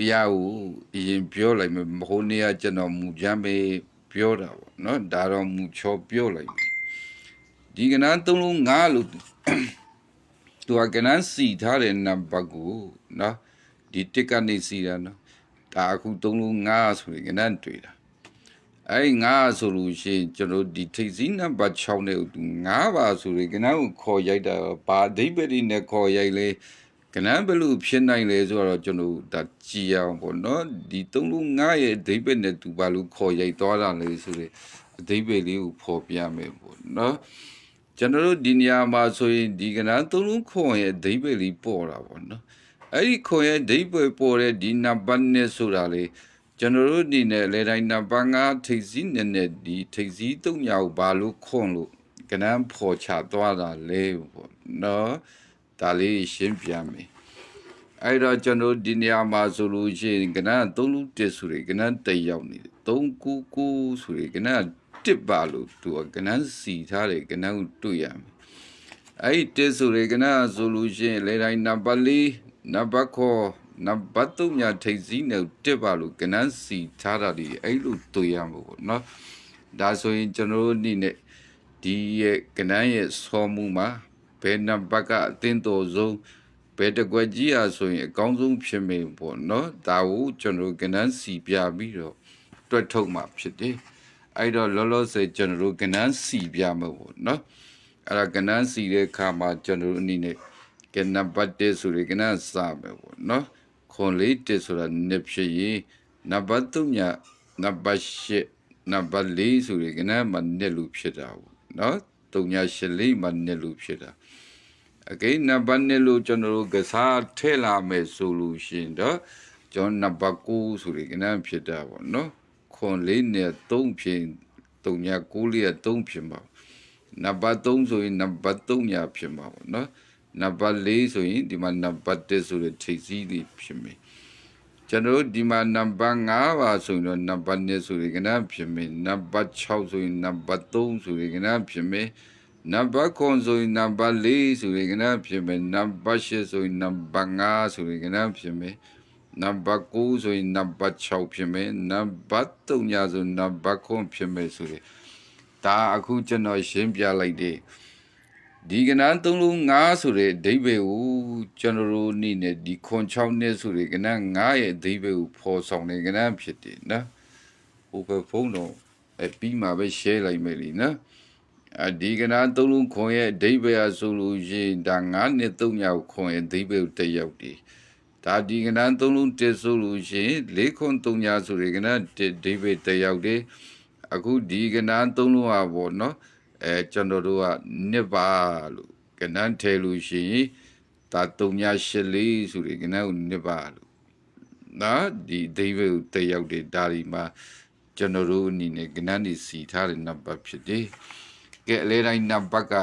ရကိုအရင်ပြောလိုက်မယ်မဟုတ်နေရကျွန်တော်မူချမ်းပဲပြောတာပေါ့နော်ဒါတော့မူချောပြောလိုက်မယ်ဒီကနန်းသုံးလုံးငါလို့သူကကနန်းစီထားတဲ့နံပါတ်ကိုနော်ဒီတစ်ကနေစီတာနော်ဒါအခုသုံးလုံးငါဆိုရင်ကနန်းတွေ့တာအဲ့ငါဆိုလို့ရှိရင်ကျွန်တော်ဒီထိပ်စီးနံပါတ်6နဲ့သူ9ပါဆိုရင်ကနန်းကိုခေါ်ရိုက်တာဘာအဓိပ္ပာယ်နဲ့ခေါ်ရိုက်လဲ ကနန်းဘယ်လိုဖြစ်နိုင်လဲဆိုတော့ကျွန်တော်ဒါကြည်အောင်ပေါ့နော်ဒီသုံးလုံး9ရဲ့အဓိပ္ပာယ်နဲ့သူဘာလို့ခေါ်ရိုက်သွားတာလဲဆိုတဲ့အဓိပ္ပာယ်လေးကိုဖော်ပြမယ်ပေါ့နော်ကျွန်တော်တို့ဒီနေရာမှာဆိုရင်ဒီကနန်းသုံးလုံးခွန်ရဲ့အဓိပ္ပာယ်လေးပေါ်တာပေါ့နော်အဲ့ဒီခွန်ရဲ့အဓိပ္ပာယ်ပေါ်တဲ့ဒီနံပါတ်နဲ့ဆိုတာလေကျွန်တော်တို့ဒီနဲ့လေတိုင်းနံပါတ်9ထိပ်စီးနဲ့နဲ့ဒီထိပ်စီးတုံညာကိုဘာလို့ခွန်လို့ကနန်းဖော်ချသွားတာလဲပေါ့နော် ဒါလေးရှင်းပြမယ်အဲ့တော့ကျွန်တော်ဒီနေရာမှာဆိုလို့ရှိရင်ကနန်း3လူ1ဆိုရယ်ကနန်း1ရောက်နေတယ်399ဆိုရယ်ကနန်း1ပါလို့သူကကနန်းစီထားတယ်ကနန်းကိုတွေ့ရမယ်အဲ့ဒီ1ဆိုရယ်ကနန်းဆိုလို့ရှိရင်လေတိုင်းနံပါတ်4နံပါတ်9နံပါတ်3ညာထိပ်စည်းနဲ့1ပါလို့ကနန်းစီထားတာဒီအဲ့လိုတွေ့ရမှာပေါ့နော်ဒါဆိုရင်ကျွန်တော်တို့အနေနဲ့ဒီရဲ့ကနန်းရဲ့စောမှုမှာ ဘယ်နံပါတ်ကအတင်းတော်ဆုံးဘယ်တကွက်ကြီးอ่ะဆိုရင်အကောင်းဆုံးဖြစ်မယ်ပေါ့เนาะဒါကိုကျွန်တော်ကဏ္ဍစီပြပြီးတော့တွက်ထုတ်မှာဖြစ်တယ်အဲ့တော့လောလောဆယ်ကျွန်တော်ကဏ္ဍစီပြမှာပေါ့เนาะအဲ့ဒါကဏ္ဍစီတဲ့အခါမှာကျွန်တော်အနေနဲ့ကဏ္ဍပတ်1ဆိုရင်ကဏ္ဍစမယ်ပေါ့เนาะခွန်လေး1ဆိုတာနှစ်ဖြစ်ရင်နံပါတ်3ညနံပါတ်8နံပါတ်4ဆိုရင်ကဏ္ဍမှာနှစ်လို့ဖြစ်တာပေါ့เนาะ 3984မှာနှစ်လို့ဖြစ်တာအကိနံပါတ်နှစ်လို့ကျွန်တော်တို့ကစားထည့်လာမယ်ဆိုလို့ရှင်တော့ကျွန်တော်နံပါတ်9ဆိုရင်ကနန်းဖြစ်တာပေါ့နော်ခွန်လေးနဲ့3ဖြင့်3994လေးက3ဖြင့်ပါနံပါတ်3ဆိုရင်နံပါတ်3ညာဖြစ်မှာပေါ့နော်နံပါတ်4ဆိုရင်ဒီမှာနံပါတ်1ဆိုတဲ့ထိပ်စည်းလေးဖြစ်မယ် ကျွန်တော်တို့ဒီမှာနံပါတ်5ပါဆိုရင်တော့နံပါတ်2ဆိုရင်ကနန်းဖြစ်မယ်နံပါတ်6ဆိုရင်နံပါတ်3ဆိုရင်ကနန်းဖြစ်မယ်နံပါတ်9ဆိုရင်နံပါတ်4ဆိုရင်ကနဖြစ်မယ်နံပါတ်8ဆိုရင်နံပါတ်5ဆိုရင်ကနဖြစ်မယ်နံပါတ်9ဆိုရင်နံပါတ်6ဖြစ်မယ်နံပါတ်3ညဆိုနံပါတ်9ဖြစ်မယ်ဆိုရင်ဒါအခုကျွန်တော်ရှင်းပြလိုက်တယ် ဒီကနန်း3လုံး5ဆိုတဲ့အဓိပ္ပာယ်ကိုကျွန်တော်တို့အနေနဲ့ဒီခွန်6နှစ်ဆိုတဲ့ကနန်း9ရဲ့အဓိပ္ပာယ်ကိုဖော်ဆောင်တဲ့ကနန်းဖြစ်တယ်နော်ဟိုဘဖုန်းတော့အပြီးမှာပဲ share လိုက်မယ်လीနော်အဒီကနာသုံးလုံးခွန်ရဲ့အဓိပ္ပာယ်ဆိုလို့ရှိရင်ဒါ9နှစ်3ညောက်ခွန်ရဲ့အဓိပ္ပာယ်တစ်ယောက်တည်ဒါဒီကနာသုံးလုံးတစ်ဆိုလို့ရှိရင်၄ခွန်3ညဆိုရကနာတစ်အဓိပ္ပာယ်တစ်ယောက်တည်အခုဒီကနာသုံးလုံးဟာပေါ့နော် အဲကျွန်တော်တို့ကနှစ်ပါလို့ကနန်းထဲလို့ရှိရင်ဒါ3ည8လေးဆိုရကနာကိုနှစ်ပါလို့နော်ဒီအဓိပ္ပာယ်တစ်ယောက်တည်ဒါဒီမှာကျွန်တော်တို့အနေနဲ့ကနန်းနေစီထားတဲ့နံပါတ်ဖြစ်တယ်ကဲအလဲတိုင်းနံပါတ်က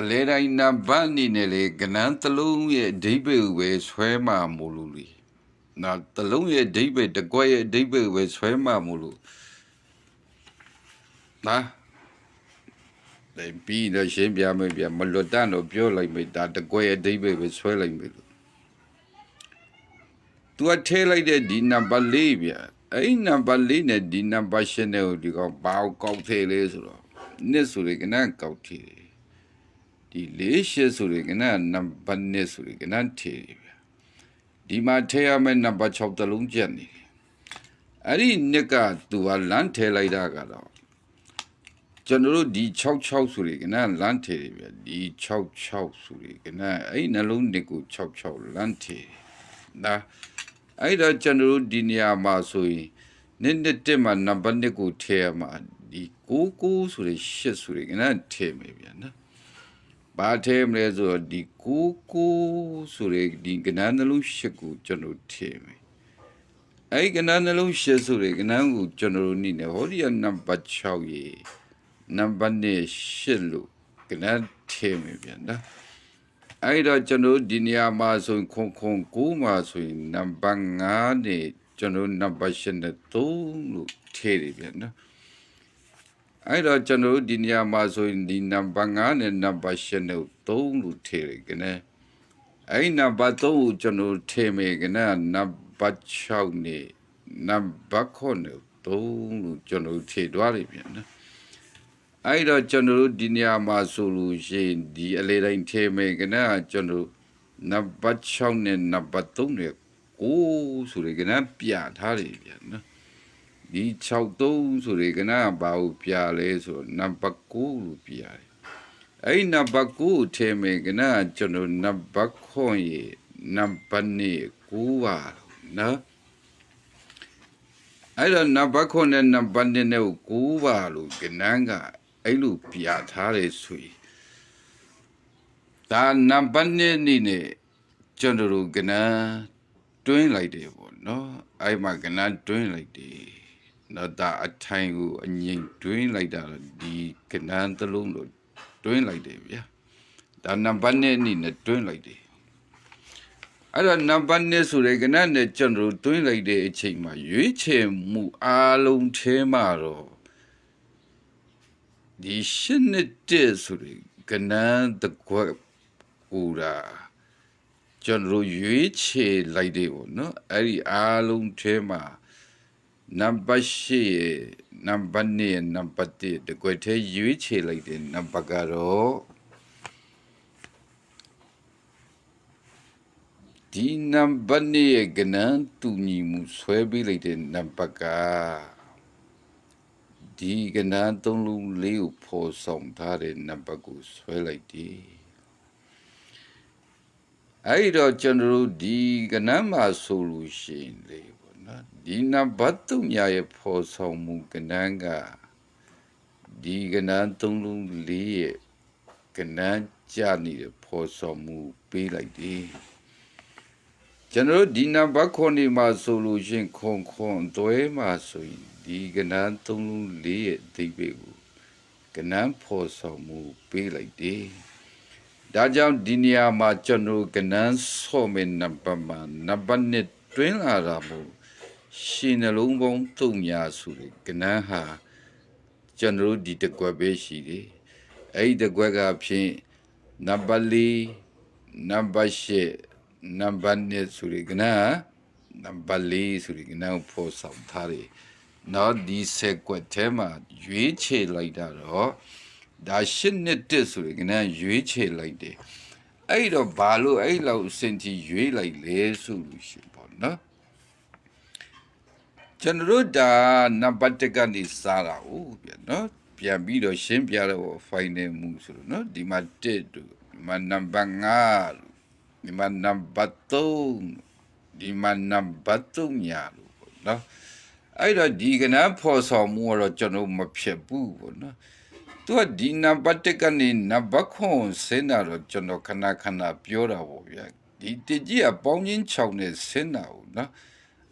အလဲတိုင်းနံပါတ်အနေနဲ့လေကနန်းတစ်လုံးရဲ့အဓိပ္ပာယ်ကိုပဲဆွဲမှာမို့လို့လေ နော်တစ်လုံးရဲ့အဓိပ္ပာယ်တစ်ကွက်ရဲ့အဓိပ္ပာယ်ကိုပဲဆွဲမှာမို့လို့နော်လေပြီးတော့ရှင်းပြမယ်ပြမလွတ်တတ်တော့ပြောလိုက်မယ်ဒါတစ်ကွက်ရဲ့အဓိပ္ပာယ်ပဲဆွဲလိုက်မယ်လို့ तू ကထဲလိုက်တဲ့ဒီနံပါတ်၄ဗျအဲ့ဒီနံပါတ်၄နဲ့ဒီနံပါတ်၈နဲ့ကိုဒီကောင်ဘာကိုကောက်ထဲလဲဆိုတော့နှစ်ဆိုရင်ကနန်းကောက်ထဲတယ်ဒီ၄၈ဆိုရင်ကနန်းနံပါတ်၂ဆိုရင်ကနန်းထဲတယ်ဗျ ဒီမှာထဲရမယ့်နံပါတ်6တလုံးကျက်နေတယ်အဲ့ဒီနှစ်က तू ကလမ်းထဲလိုက်တာကတော့ကျွန်တော်တို့ဒီ66ဆိုရင်ကနန်းလမ်းထဲတယ်ဗျဒီ66ဆိုရင်ကနန်းအဲ့ဒီနှလုံးနှစ်ကို66လမ်းထဲတယ်နော်အဲ့တော့ကျွန်တော်တို့ဒီနေရာမှာဆိုရင်နှစ်နှစ်တက်မှာနံပါတ်1ကိုထည့်ရမှာဒီ99ဆိုတဲ့8ဆိုတဲ့ကနထည့်မယ်ဗျာနော်။ ဘာထည့်မလဲဆိုတော့ဒီ99ဆိုတဲ့ဒီကနနှလုံး8ကိုကျွန်တော်ထည့်မယ်။အဲ့ကနနှလုံး8ဆိုတဲ့ကနကိုကျွန်တော်တို့နိနေဟောဒီကနံပါတ်6ရေနံပါတ်1 8လို့ကနထည့်မယ်ဗျာနော်။အဲ့တော့ကျွန်တော်ဒီနေရာမှာဆိုရင်ခွန်ခွန်9မှာဆိုရင်နံပါတ်5နဲ့ကျွန်တော်နံပါတ်8နဲ့3လို့ထည့်တယ်ဗျနော် အဲ့တော့ကျွန်တော်တို့ဒီနေရာမှာဆိုရင်ဒီနံပါတ်9နဲ့နံပါတ်10နဲ့3လို့ထည့်ရကနေအဲ့နံပါတ်3ကိုကျွန်တော်ထည့်မယ်ကနနံပါတ်6နဲ့နံပါတ်9နဲ့3လို့ကျွန်တော်ထည့်သွားလိမ့်မယ်နော်အဲ့တော့ကျွန်တော်တို့ဒီနေရာမှာဆိုလို့ရှိရင်ဒီအလေတိုင်းထည့်မယ်ကနကျွန်တော်နံပါတ်6နဲ့နံပါတ်3နဲ့ကိုဆိုရကနပြထားတယ်ဗျာနော် ဒီ63ဆိုရေကနာဘာကိုပြလဲဆိုနံပါတ်9လို့ပြရတယ်အဲ့နံပါတ်9ထဲမှာကနာကျွန်တော်နံပါတ်9ရေနံပါတ်2 9ပါနော်အဲ့တော့နံပါတ်9နဲ့နံပါတ်2နဲ့9ပါလို့ကနန်းကအဲ့လိုပြထားတယ်ဆိုရင်ဒါနံပါတ်2နေနဲ့ကျွန်တော်တို့ကနန်းတွင်းလိုက်တယ်ပေါ့နော်အဲ့မှာကနန်းတွင်းလိုက်တယ် နော်ဒါအထိုင်ကိုအငိမ့်တွင်းလိုက်တာတော့ဒီကဏ္ဍတစ်လုံးလို့တွင်းလိုက်တယ်ဗျာဒါနံပါတ်1အနေနဲ့တွင်းလိုက်တယ်အဲ့တော့နံပါတ်1ဆိုတဲ့ကဏ္ဍနဲ့ကျွန်တော်တို့တွင်းလိုက်တဲ့အချိန်မှာရွေးချယ်မှုအားလုံးထဲမှာတော့ဒီရှင်းနေတဲ့ဆိုတဲ့ကဏ္ဍတစ်ခွက်ဟူတာကျွန်တော်တို့ရွေးချယ်လိုက်တယ်ပေါ့နော်အဲ့ဒီအားလုံးထဲမှာ နံပါတ်၈ရဲ့နံပါတ်2ရဲ့နံပါတ်1တကွက်သေးရွေးချယ်လိုက်တဲ့နံပါတ်ကတော့ဒီနံပါတ်2ရဲ့ကနန်းတူညီမှုဆွဲပေးလိုက်တဲ့နံပါတ်ကဒီကနန်းသုံးလုံးလေးကိုဖော်ဆောင်ထားတဲ့နံပါတ်ကိုဆွဲလိုက်တယ်အဲ့တော့ကျွန်တော်တို့ဒီကနန်းမှာဆိုလို့ရှိရင်လေပေါ့ နော်ဒီနံပါတ်3ညာရဲ့ဖော်ဆောင်မှုကဏ္ဍကဒီကဏ္ဍ3လုံးလေးရဲ့ကဏ္ဍကြနေတဲ့ဖော်ဆောင်မှုပေးလိုက်တယ်ကျွန်တော်တို့ဒီနံပါတ်9နေမှာဆိုလို့ရှိရင်ခွန်ခွန်သွဲမှာဆိုရင်ဒီကဏ္ဍ3လုံးလေးရဲ့အသိပေကိုကဏ္ဍဖော်ဆောင်မှုပေးလိုက်တယ်ဒါကြောင့်ဒီနေရာမှာကျွန်တော်ကဏ္ဍဆော့မဲ့နံပါတ်မှာနံပါတ်1တွင်းလာတာမို့ ရှင်နှလုံးပေါင်းသုံးညာဆိုတဲ့ကဏ္ဍဟာကျွန်တော်ဒီတကွက်ပဲရှိတယ်အဲ့ဒီတကွက်ကဖြင့်နံပါတ်4နံပါတ်8နံပါတ်2ဆိုတဲ့ကဏ္ဍနံပါတ်4ဆိုတဲ့ကဏ္ဍကိုဖော်ဆောင်ထားတယ်နောက်ဒီဆက်ကွက်ထဲမှာရွေးချယ်လိုက်တာတော့ဒါရှစ်နှစ်တစ်ဆိုတဲ့ကဏ္ဍရွေးချယ်လိုက်တယ်အဲ့တော့ဘာလို့အဲ့လောက်စင်တီရွေးလိုက်လဲဆိုလို့ရှိပေါ့နော် ကျွန်တော်တို့ဒါနံပါတ်1ကနေစားတာဟုတ်ဗျာနော်ပြန်ပြီးတော့ရှင်းပြတော့ final မှုဆိုတော့နော်ဒီမှာ1တို့ဒီမှာနံပါတ်5လို့ဒီမှာနံပါတ်3ဒီမှာနံပါတ်3ညာလို့ပေါ့နော်အဲ့တော့ဒီကနဖော်ဆောင်မှုကတော့ကျွန်တော်မဖြစ်ဘူးပေါ့နော်သူကဒီနံပါတ်1ကနေနံပါတ်9ဆင်းတာတော့ကျွန်တော်ခဏခဏပြောတာပေါ့ဗျာဒီတကြီးကပေါင်းချင်း6နဲ့ဆင်းတာဟုတ်နော်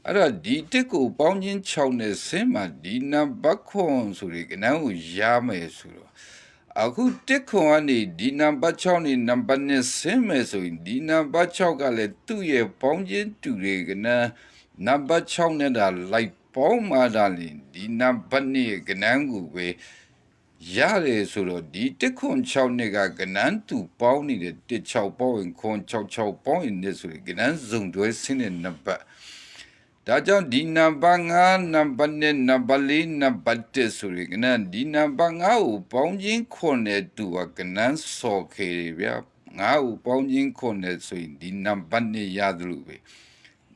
အဲ့တော့ဒီတစ်ကိုပေါင်းချင်း6နဲ့ဆင်းမှဒီနံပါတ်9ဆိုရင်ကနန်းကိုရမယ်ဆိုတော့အခုတစ်ခွန်ကနေဒီနံပါတ်6နဲ့နံပါတ်2ဆင်းမယ်ဆိုရင်ဒီနံပါတ်6ကလည်းသူ့ရဲ့ပေါင်းချင်းတူတွေကနန်းနံပါတ်6နဲ့ဒါလိုက်ပေါင်းမှဒါလင်ဒီနံပါတ်2ရဲ့ကနန်းကိုပဲရတယ်ဆိုတော့ဒီတစ်ခွန်6နှစ်ကကနန်းတူပေါင်းနေတဲ့တစ်6ပေါင်းရင်ခွန်6 6ပေါင်းရင်နဲ့ဆိုရင်ကနန်းစုံတွဲဆင်းတဲ့နံပါတ် ဒါကြောင့်ဒီနံပါတ်5နံပါတ်2နံပါတ်4နံပါတ်1ဆိုရင်ကနန်းဒီနံပါတ်5ကိုပေါင်းခြင်းခွန်နဲ့တူကကနန်းစော်ခေဗျာ5ကိုပေါင်းခြင်းခွန်နဲ့ဆိုရင်ဒီနံပါတ်2ရတယ်လို့ပဲ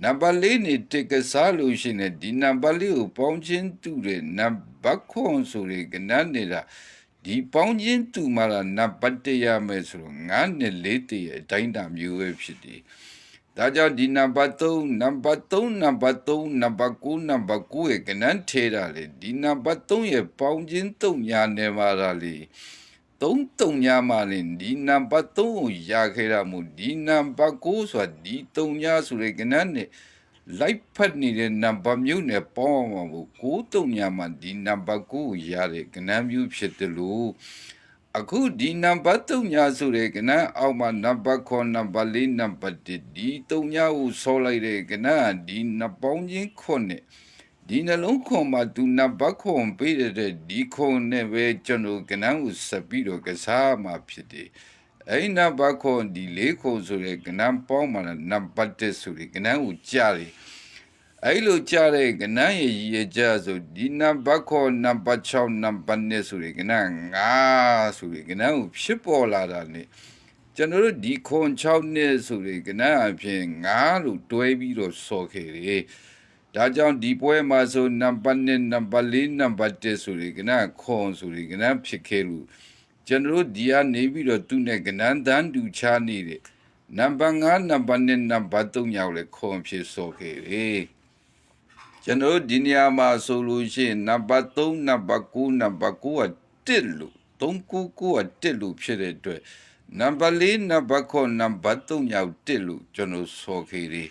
နံပါတ်၄နေတက်ကစားလို့ရှိရင်ဒီနံပါတ်၄ကိုပေါင်းချင်းတူတဲ့နံပါတ်ခွန်ဆိုတဲ့ကဏ္ဍနေတာဒီပေါင်းချင်းတူမှလာနံပါတ်1ရမယ်ဆိုတော့9နဲ့4တည်းရဲ့အတိုင်းတာမျိုးပဲဖြစ်တယ် ဒါကြောင့်ဒီနံပါတ်3နံပါတ်3နံပါတ်3နံပါတ်9နံပါတ်9ရဲ့ကဏ္ဍထဲတာလေဒီနံပါတ်3ရဲ့ပေါင်းချင်း3ညာနေပါလားလေသုံးတုံညာမှလည်းဒီနံပါတ်3ကိုရခဲ့တာမို့ဒီနံပါတ်9ဆိုတာဒီတုံညာဆိုတဲ့ကဏ္ဍနဲ့လိုက်ဖတ်နေတဲ့နံပါတ်မျိုးနဲ့ပေါင်းအောင်မို့9တုံညာမှဒီနံပါတ်9ကိုရတဲ့ကဏ္ဍမျိုးဖြစ်တယ်လို့ အခုဒီနံပါတ်3ညာဆိုတဲ့ကဏ္ဍအောက်မှာနံပါတ်9နံပါတ်4နံပါတ်1ဒီ3ညာကိုဆောလိုက်တဲ့ကဏ္ဍဒီနပေါင်းချင်း9နဲ့ဒီနှလုံးခွန်မှာသူနံပါတ်ခွန်ပေးတဲ့ဒီခွန်နဲ့ပဲကျွန်တော်ကနန်းကိုဆက်ပြီးတော့ကစားမှာဖြစ်တယ်အဲ့နံပါတ်ခွန်ဒီလေးခွန်ဆိုတဲ့ကနန်းပေါင်းမှာနံပါတ်1ဆိုတဲ့ကနန်းကိုကြားတယ် အဲ့လိုကြားတဲ့ကနန်းရဲ့ရည်ရကြဆိုဒီနံပါတ်ခွန်နံပါတ်6နံပါတ်2ဆိုတဲ့ကနန်း9ဆိုတဲ့ကနန်းကိုဖြစ်ပေါ်လာတာ ਨੇ ကျွန်တော်တို့ဒီခွန်6နှစ်ဆိုတဲ့ကနန်းအဖြစ်9လို့တွဲပြီးတော့စော်ခဲ့တယ်ဒါကြောင့်ဒီပွဲမှာဆိုနံပါတ်1နံပါတ်4နံပါတ်1ဆိုတဲ့ကနန်းခွန်ဆိုတဲ့ကနန်းဖြစ်ခဲ့လို့ကျွန်တော်တို့ဒီကနေပြီးတော့သူနဲ့ကနန်းတန်းတူချနေတဲ့နံပါတ်5နံပါတ်2နံပါတ်3ရောက်လေခွန်ဖြစ်စော်ခဲ့တယ် ကျွန်တော်တို့ဒီနေရာမှာဆိုလို့ရှိရင်နံပါတ်3နံပါတ်9နံပါတ်9က1လို့399က1လို့ဖြစ်တဲ့အတွက်နံပါတ်4နံပါတ်9နံပါတ်3ရောက်1လို့ကျွန်တော်ဆိုခဲ့တယ်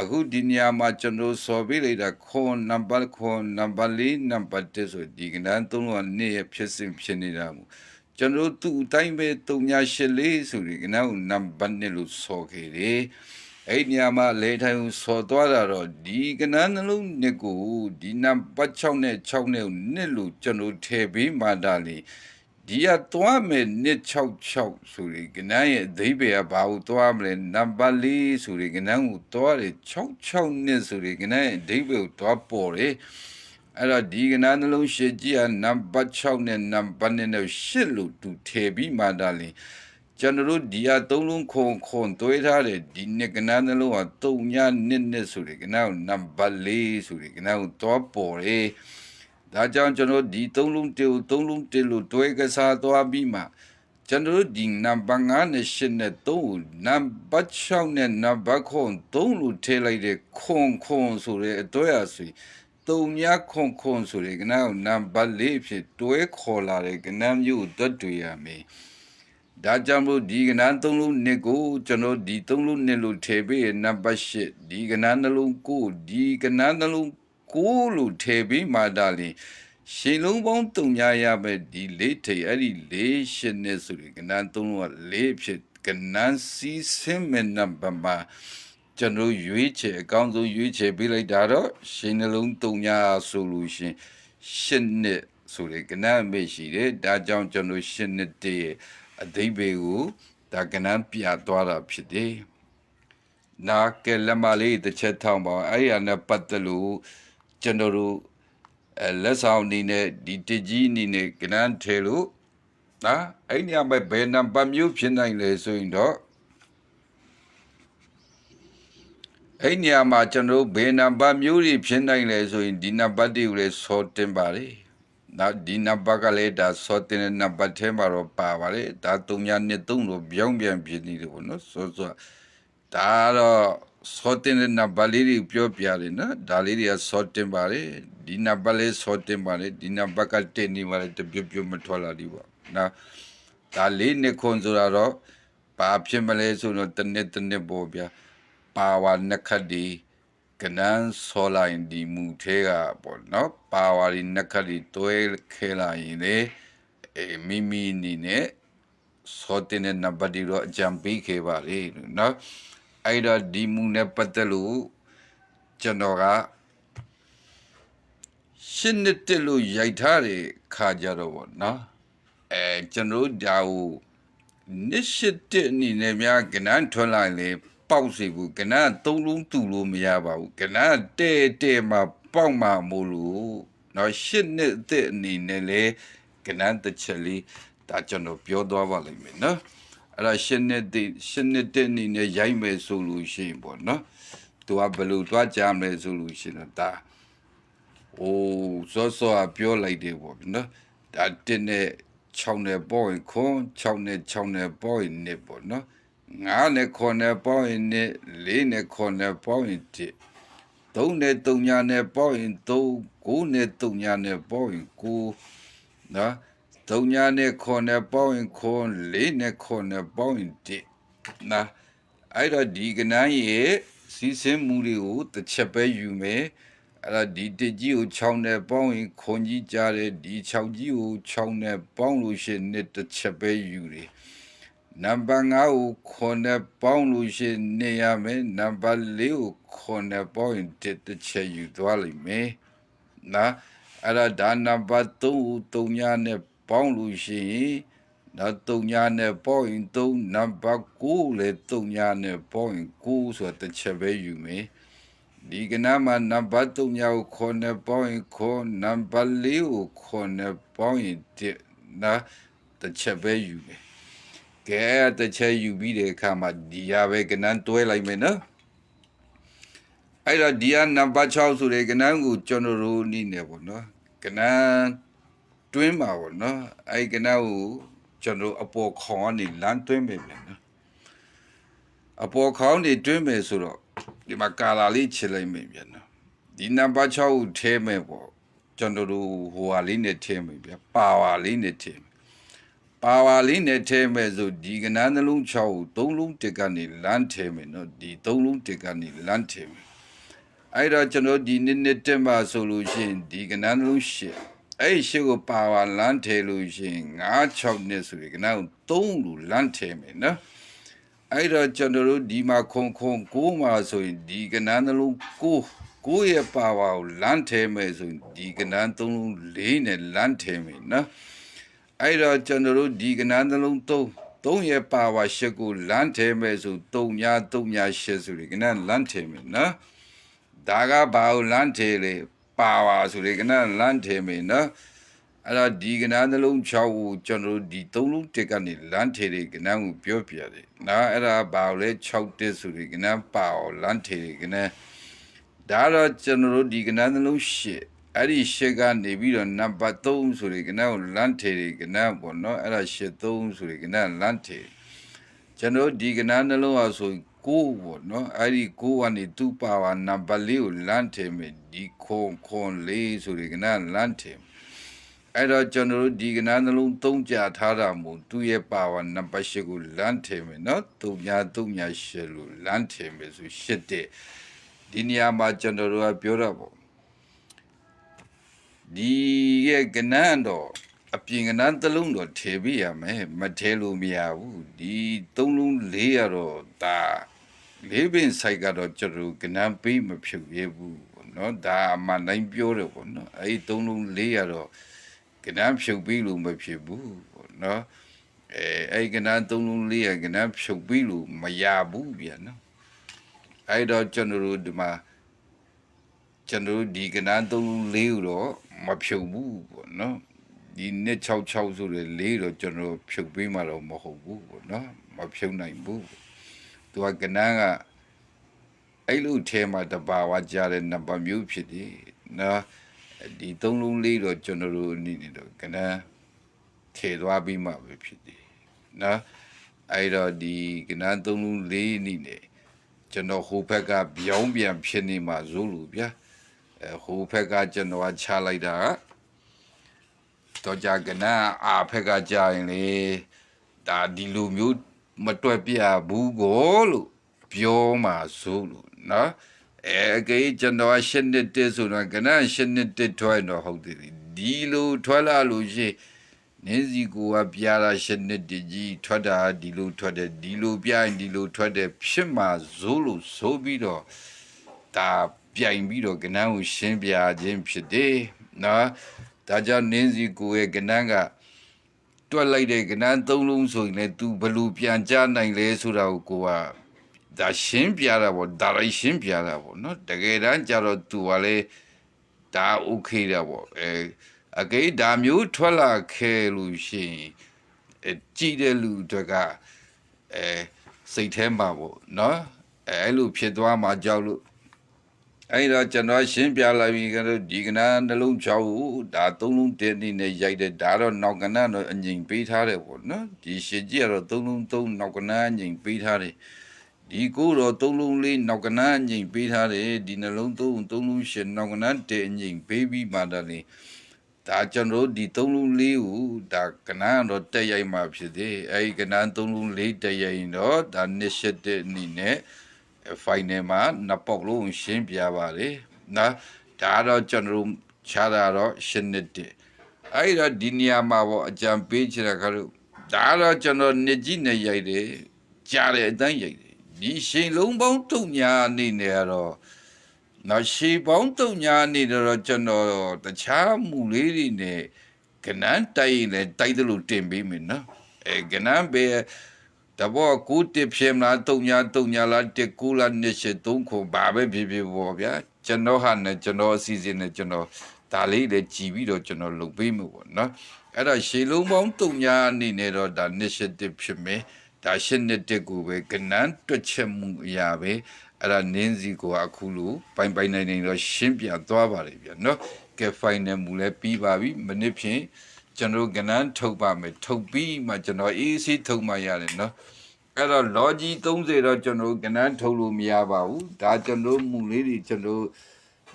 အခုဒီနေရာမှာကျွန်တော်စော်ပေးလိုက်တာခွန်နံပါတ်ခွန်နံပါတ်4နံပါတ်1ဆိုဒီကနန်းသုံးလုံးကနေရဖြစ်စဉ်ဖြစ်နေတာမို့ကျွန်တော်သူ့အတိုင်းပဲ384ဆိုဒီကနန်းကိုနံပါတ်1လို့စော်ခဲ့တယ် အဲ့ညမှာလေထိုင်ဆော်သွားတာတော့ဒီကနန်းနှလုံးနှစ်ကိုဒီနံပါတ်6နဲ့6နဲ့နှစ်လို့ကျွန်တော်ထည့်ပေးမှဒါလေဒီကသွားမယ်266ဆိုရင်ကနန်းရဲ့အသေးပေကဘာလို့သွားမလဲနံပါတ်4ဆိုရင်ကနန်းကိုသွားတယ်66နှစ်ဆိုရင်ကနန်းရဲ့အသေးပေကိုသွားပေါ်တယ်အဲ့တော့ဒီကနန်းနှလုံးရှစ်ကြီးကနံပါတ်6နဲ့နံပါတ်2နဲ့8လို့သူထည့်ပြီးမှဒါလေ ကျွန်တော်တို့ဒီဟာသုံးလုံးခွန်ခွန်သွေးထားတဲ့ဒီနှစ်ကနန်းနှလုံးက3ညနှစ်နှစ်ဆိုရင်ကနန်းကိုနံပါတ်4ဆိုရင်ကနန်းကိုသွားပေါ်တယ်ဒါကြောင့်ကျွန်တော်ဒီသုံးလုံးတေကိုသုံးလုံးတေလို့တွဲကစားသွားပြီးမှကျွန်တော်ဒီနံပါတ်9နဲ့10နဲ့3ကိုနံပါတ်6နဲ့နံပါတ်9 3လို့ထည့်လိုက်တဲ့ခွန်ခွန်ဆိုတဲ့အတွေ့အဆွေတုံညာခွန်ခွန်ဆိုတဲ့ကနန်းနံပါတ်4ဖြစ်တွဲခေါ်လာတဲ့ကနန်းမျိုးကိုတွတ်တွေ့ရမယ် ဒါကြောင့်မို့ဒီကနန်းသုံးလုံးနှစ်ကိုကျွန်တော်ဒီသုံးလုံးနှစ်လို့ထည့်ပြီးနံပါတ်8ဒီကနန်းနှလုံးကိုဒီကနန်းနှလုံးကိုလို့ထည့်ပြီးမှဒါလင်ရှင်လုံးပေါင်းတုံညာရပဲဒီလေးထိပ်အဲ့ဒီလေးရှင်းနေဆိုရင်ကနန်းသုံးလုံးကလေးဖြစ်ကနန်းစီးစင်းမနံပါတ်မှာကျွန်တော်ရွေးချယ်အကောင်းဆုံးရွေးချယ်ပေးလိုက်တာတော့ရှင်နှလုံးတုံညာဆိုလို့ရှင်ရှင်းနေဆိုရင်ကနန်းမေ့ရှိတယ်ဒါကြောင့်ကျွန်တော်ရှင်းနေတဲ့ အသိဘေကိုဒါကနန်းပြသွားတာဖြစ်တယ်။နာကဲလက်မလေးတစ်ချက်ထောင်းပါအဲ့ရနဲ့ပတ်သက်လို့ကျွန်တော်တို့အဲလက်ဆောင်အနေနဲ့ဒီတကြီးအနေနဲ့ကနန်းထဲလို့နော်အဲ့ညမှာဘယ်နံပါတ်မျိုးဖြစ်နိုင်လဲဆိုရင်တော့အဲ့ညမှာကျွန်တော်ဘယ်နံပါတ်မျိုးတွေဖြစ်နိုင်လဲဆိုရင်ဒီနံပါတ်တွေကိုလည်းစောတင်ပါလေ။ နောက်ဒီနံပါတ်ကလည်းဒါစောတင်တဲ့နံပါတ်ထဲမှာတော့ပါပါတယ်ဒါ3ညနှစ်3လို့ပြောင်းပြန်ဖြစ်နေတယ်ပေါ့နော်စောစောဒါတော့စောတင်တဲ့နံပါတ်လေးတွေပြောပြတယ်နော်ဒါလေးတွေကစောတင်ပါတယ်ဒီနံပါတ်လေးစောတင်ပါတယ်ဒီနံပါတ်ကတင်နေပါတယ်တပြပြမထွက်လာဒီပေါ့နော်ဒါလေးနှစ်ခွန်ဆိုတာတော့ဘာဖြစ်မလဲဆိုတော့တစ်နှစ်တစ်နှစ်ပေါ့ဗျာပါဝါနှစ်ခတ်ဒီ ကနန်းဆောလိုက်ရင်ဒီမူသေးကပေါ့နော်ပါဝါဒီနက်ခတ်ဒီတွဲခဲလာရင်လေအဲမိမိနီနဲ့စောတင်တဲ့နံပါတ်ဒီတော့အကြံပေးခဲ့ပါလေနော်အဲ့တော့ဒီမူနဲ့ပတ်သက်လို့ကျွန်တော်ကရှင်းတဲ့လို့ရိုက်ထားတဲ့ခါကြတော့ပေါ့နော်အဲကျွန်တော်ဒါကိုနစ်ရှိတဲ့အနေနဲ့များကနန်းထွက်လာလေ ပေါက်စီဘူးကနန်းသုံးလုံးတူလို့မရပါဘူးကနန်းတဲ့တဲ့မှာပေါက်မှာမို့လို့နော်ရှစ်နှစ်အသက်အနေနဲ့လေကနန်းတစ်ချက်လေးဒါကျွန်တော်ပြောသွားပါလိမ့်မယ်နော်အဲ့ဒါရှစ်နှစ်တည်းရှစ်နှစ်တဲ့အနေနဲ့ရိုက်မယ်ဆိုလို့ရှိရင်ပေါ့နော်သူကဘယ်လိုသွားကြမလဲဆိုလို့ရှိရင်ဒါအိုးစောစောပြောလိုက်တယ်ပေါ့နော်ဒါတင်းနဲ့6နဲ့ပေါ့ရင်ခွန်6နဲ့6နဲ့ပေါ့ရင်နေပေါ့နော် ငါးနဲ့ခွန်နဲ့ပေါ့ရင်နဲ့လေးနဲ့ခွန်နဲ့ပေါ့ရင်တစ်သုံးနဲ့သုံးညာနဲ့ပေါ့ရင်သုံးကိုးနဲ့သုံးညာနဲ့ပေါ့ရင်ကိုးနော်သုံးညာနဲ့ခွန်နဲ့ပေါ့ရင်ခွန်လေးနဲ့ခွန်နဲ့ပေါ့ရင်တစ်နော်အဲ့တော့ဒီကနန်းရဲ့စီးစင်းမှုတွေကိုတစ်ချက်ပဲယူမယ်အဲ့ဒါဒီတကြီးကို6နဲ့ပေါင်းရင်ခွန်ကြီးကြားတယ်ဒီ6ကြီးကို6နဲ့ပေါင်းလို့ရှိရင်နှစ်တစ်ချက်ပဲယူတယ် နံပါတ်5ကိုခွန်နဲ့ပေါင်းလို့ရှိရင်နေရမယ်နံပါတ်4ကိုခွန်နဲ့ပေါင်းရင်တစ်တစ်ချက်ယူသွားလိမ့်မယ်နော်အဲ့ဒါဒါနံပါတ်3 3ညနဲ့ပေါင်းလို့ရှိရင်နော်3ညနဲ့ပေါင်းရင်3နံပါတ်9လေ3ညနဲ့ပေါင်းရင်9ဆိုတဲ့ချက်ပဲယူမယ်ဒီကနေ့မှာနံပါတ်3ညကိုခေါ်နေပေါင်းရင်ခေါ်နံပါတ်4ကိုခေါ်နေပေါင်းရင်တစ်နော်တစ်ချက်ပဲယူမယ် ကဲတစ်ချက်ယူပြီးတဲ့အခါမှာဒီရပဲကနန်းတွဲလိုက်မယ်နော်အဲ့တော့ဒီကနံပါတ်6ဆိုတဲ့ကနန်းကိုကျွန်တော်တို့နည်းနေပေါ့နော်ကနန်းတွင်းပါပေါ့နော်အဲ့ကနန်းကိုကျွန်တော်အပေါ်ခေါင်းကနေလမ်းတွင်းမယ်ပြန်နော်အပေါ်ခေါင်းနေတွင်းမယ်ဆိုတော့ဒီမှာကာလာလေးချစ်လိုက်မယ်ပြန်နော်ဒီနံပါတ်6ကိုထဲမယ်ပေါ့ကျွန်တော်တို့ဟိုဟာလေးနဲ့ထဲမယ်ပြန်ပါဝါလေးနဲ့ထဲမယ် ပါဝါလေးနဲ့ထဲမယ်ဆိုဒီကနန်းနှလုံး6ကိုသုံးလုံးတစ်ကနေလမ်းထဲမယ်နော်ဒီသုံးလုံးတစ်ကနေလမ်းထဲမယ်အဲ့တော့ကျွန်တော်ဒီနေ့နေ့တက်မှာဆိုလို့ရှိရင်ဒီကနန်းလုံးရှစ်အဲ့ရှစ်ကိုပါဝါလမ်းထဲလို့ရှိရင်9 6နှစ်ဆိုရင်ကနန်းကို3လူလမ်းထဲမယ်နော်အဲ့တော့ကျွန်တော်တို့ဒီမှာခုံခုံ9မှာဆိုရင်ဒီကနန်းလုံး9 9ရဲ့ပါဝါကိုလမ်းထဲမယ်ဆိုရင်ဒီကနန်း3လုံး4နဲ့လမ်းထဲမယ်နော် အဲ့တော့ကျွန်တော်တို့ဒီကနန်းလုံး3 3ရဲ့ပါဝါရှစ်ကိုလမ်းထဲမယ်ဆို3ည3ည8ဆိုရင်ကနန်းလမ်းထဲမယ်နော်ဒါကဘာကိုလမ်းထေလေပါဝါဆိုလေကနလမ်းထေမေနော်အဲ့တော့ဒီကနာနှလုံး6ကိုကျွန်တော်တို့ဒီ3လုံးတက်ကနေလမ်းထေလေကနကိုပြောပြတယ်နော်အဲ့ဒါဘာကိုလဲ6တက်ဆိုလေကနပါဝါလမ်းထေလေကနဒါတော့ကျွန်တော်တို့ဒီကနာနှလုံး8 အဲ့ဒီ8ကနေပြီးတော့နံပါတ်3ဆိုလေကနကိုလမ်းထေလေကနပေါ့နော်အဲ့ဒါ8 3ဆိုလေကနလမ်းထေကျွန်တော်ဒီကနာနှလုံးဟာဆိုကိုပေါ့နော်အဲ့ဒီကိုကနေသူ့ပါဝါနံပါတ်လေးကိုလမ်းထည့်မယ်ဒီခွန်ခွန်လေးဆိုရကနလမ်းထည့်အဲ့တော့ကျွန်တော်တို့ဒီကနာနှလုံးသုံးကြထားတာမို့သူ့ရဲ့ပါဝါနံပါတ်၈ကိုလမ်းထည့်မယ်နော်တုံညာတုံညာရှစ်လို့လမ်းထည့်မယ်ဆိုရှစ်တဲ့ဒီနေရာမှာကျွန်တော်တို့ကပြောတော့ပေါ့ ဒီရဲ့ကနန်းတော့အပြင်ကနန်းတစ်လုံးတော့ထည့်ပြရမယ်မထည့်လို့မရဘူးဒီသုံးလုံးလေးရတော့ဒါလေးပင်ဆိုင်ကတော့ကျွန်တော်ကနန်းပေးမဖြုတ်ရဘူးပေါ့နော်ဒါအမှန်တိုင်းပြောတယ်ပေါ့နော်အဲ့ဒီသုံးလုံးလေးရတော့ကနန်းဖြုတ်ပြီးလို့မဖြစ်ဘူးပေါ့နော်အဲအဲ့ကနန်းသုံးလုံးလေးရကနန်းဖြုတ်ပြီးလို့မရဘူးဗျာနော်အဲ့တော့ကျွန်တော်တို့ဒီမှာကျွန်တော်တို့ဒီကနန်းသုံးလုံးလေးကိုတော့ မဖြုတ်ဘူးပေါ့နော်ဒီနှစ်66ဆိုတဲ့လေးတော့ကျွန်တော်ဖြုတ်ပေးမှတော့မဟုတ်ဘူးပေါ့နော်မဖြုတ်နိုင်ဘူးသူကကနန်းကအဲ့လိုထဲမှာတဘာဝကြတဲ့နံပါတ်မျိုးဖြစ်တယ်နော်ဒီသုံးလုံးလေးတော့ကျွန်တော်တို့အနေနဲ့တော့ကနန်းထေသွားပြီးမှပဲဖြစ်တယ်နော်အဲ့တော့ဒီကနန်းသုံးလုံးလေးအနေနဲ့ကျွန်တော်ဟိုဘက်ကပြောင်းပြန်ဖြစ်နေမှာဇို့လို့ဗျာအဲ ဟိုဘက်ကကျွန်တော်ကချလိုက်တာကတော့ကြာကနအာဖက်ကကြာရင်လေဒါဒီလိုမျိုးမတွက်ပြဘူးကိုလို့ပြောမှာစိုးလို့နော်အဲအကေကျွန်တော်ရှင်းနှစ်တက်ဆိုတော့ကနရှင်းနှစ်တက်ထွက်တော့ဟုတ်တယ်ဒီလိုထွက်လာလို့ရှိနင်းစီကိုကပြားတာရှင်းနှစ်တကြီးထွက်တာဒီလိုထွက်တယ်ဒီလိုပြရင်ဒီလိုထွက်တယ်ဖြစ်မှာစိုးလို့ဆိုပြီးတော့ဒါ ပြိုင်ပြီးတော့ကနန်းကိုရှင်းပြခြင်းဖြစ်တယ်နော်ဒါကြောင့်နင်းစီကိုရဲ့ကနန်းကတွက်လိုက်တဲ့ကနန်းသုံးလုံးဆိုရင်လည်း तू ဘလူပြန်ကြနိုင်လဲဆိုတာကိုကိုကဒါရှင်းပြတာပေါ့ဒါရိုက်ရှင်းပြတာပေါ့နော်တကယ်တမ်းကျတော့ तू ကလေဒါ okay တာပေါ့အဲအကေဒါမျိုးထွက်လာခဲ့လို့ရှိရင်အဲကြည့်တဲ့လူတွေကအဲစိတ်ထဲမှာပေါ့နော်အဲအဲ့လိုဖြစ်သွားမှကြောက်လို့ အဲ့တော့ကျွန်တော်ရှင်းပြလိုက်ပြီကတော့ဒီကနာနှလုံးချောက်ကိုဒါသုံးလုံးတင်းနေနဲ့ရိုက်တဲ့ဒါတော့နောက်ကနာတော့အငိမ်ပေးထားတယ်ပေါ့နော်ဒီရှင်းကြီးကတော့သုံးလုံးသုံးနောက်ကနာအငိမ်ပေးထားတယ်ဒီကိုတော့သုံးလုံးလေးနောက်ကနာအငိမ်ပေးထားတယ်ဒီနှလုံးသုံးသုံးလုံးရှင်းနောက်ကနာတဲအငိမ်ပေးပြီးမှတည်းဒါကျွန်တော်ဒီသုံးလုံးလေးကိုဒါကနာတော့တက်ရိုက်မှဖြစ်သေးအဲ့ဒီကနာသုံးလုံးလေးတက်ရိုက်ရင်တော့ဒါနှစ်ရှစ်တဲ့အနေနဲ့ final မှာနှစ်ပေါက်လုံးရှင်းပြပါတယ်နော်ဒါတော့ကျွန်တော်တို့ခြားတာတော့ရှင်းနေတယ်အဲ့တော့ဒီနေရာမှာပေါ့အကြံပေးချင်တာကတော့ဒါတော့ကျွန်တော်နှစ်ကြည့်နေရိုက်တယ်ကြားတယ်အတန်းရိုက်တယ်ဒီရှင်လုံးပေါင်းတုံညာအနေနဲ့ကတော့နောက်ရှေးပေါင်းတုံညာနေတော့ကျွန်တော်တခြားမူလေးတွေနဲ့ကနန်းတိုက်ရင်လည်းတိုက်တယ်လို့တင်ပေးမယ်နော်အဲကနန်းပဲ တဘောကူတစ်ဖြစ်မလားတုံညာတုံညာလားတစ်ကူလားနှစ်ရှစ်သုံးခုဘာပဲဖြစ်ဖြစ်ပေါ့ဗျာကျွန်တော်ဟာနဲ့ကျွန်တော်အစီအစဉ်နဲ့ကျွန်တော်ဒါလေးလည်းကြည်ပြီးတော့ကျွန်တော်လုပ်ပေးမှာပေါ့နော်အဲ့တော့ရှေးလုံးပေါင်းတုံညာအနေနဲ့တော့ဒါနှစ်ရှစ်တစ်ဖြစ်မယ်ဒါရှစ်နှစ်တစ်ကိုပဲကနန်းတွက်ချက်မှုအရာပဲအဲ့ဒါနင်းစီကိုအခုလိုပိုင်ပိုင်နိုင်နိုင်တော့ရှင်းပြသွားပါလေဗျာနော်ကဲ final မူလည်းပြီးပါပြီမနစ်ဖြင့် ကျွန်တော်ကနန်းထုတ်ပါမယ်ထုတ်ပြီးမှကျွန်တော် AC ထုတ်မှရတယ်နော်အဲ့တော့ logic 30တော့ကျွန်တော်ကနန်းထုတ်လို့မရပါဘူးဒါကျွန်တော်မူလေးတွေကျွန်တော်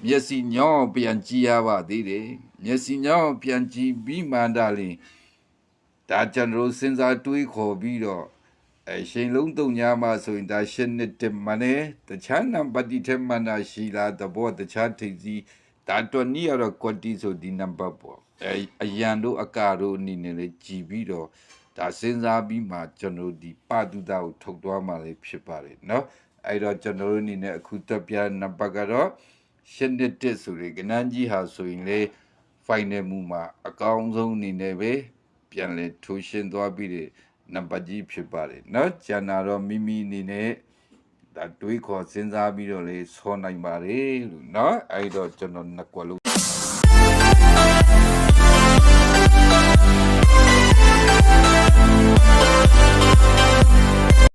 မျက်စိညောင်းပြန်ကြည့်ရပါသေးတယ်မျက်စိညောင်းပြန်ကြည့်ပြီးမှန်တာလေဒါကျွန်တော်စဉ်းစားတွေးခေါ်ပြီးတော့အရှင်လုံးတုံညာမှာဆိုရင်ဒါရှင်းနှစ်တမနဲ့တခြားနံပါတ်ဒီထဲမှာနာရှိလားတဘောတခြားထိပ်စီဒါတော့နီးရတော့ကွက်တီဆိုဒီနံပါတ်ပေါ့ အဲအရန်တို့အကာတို့အနေနဲ့လေကြည်ပြီးတော့ဒါစဉ်းစားပြီးမှကျွန်တော်ဒီပတုဒ္ဒကိုထုတ်သွားမှလည်းဖြစ်ပါတယ်เนาะအဲ့တော့ကျွန်တော်တို့အနေနဲ့အခုတက်ပြနံပါတ်ကတော့ရှင်းနှစ်တစ်ဆိုရင်ကနန်းကြီးဟာဆိုရင်လေ final မူမှာအကောင်းဆုံးအနေနဲ့ပဲ ပြန်လဲထိုးရှင်းသွားပြီးတဲ့နံပါတ်ကြီးဖြစ်ပါတယ်เนาะကျန်တာတော့မိမိအနေနဲ့ဒါတွေးခေါ်စဉ်းစားပြီးတော့လေဆောနိုင်ပါတယ်လို့เนาะအဲ့တော့ကျွန်တော်နှစ်ကွက်လုံး Música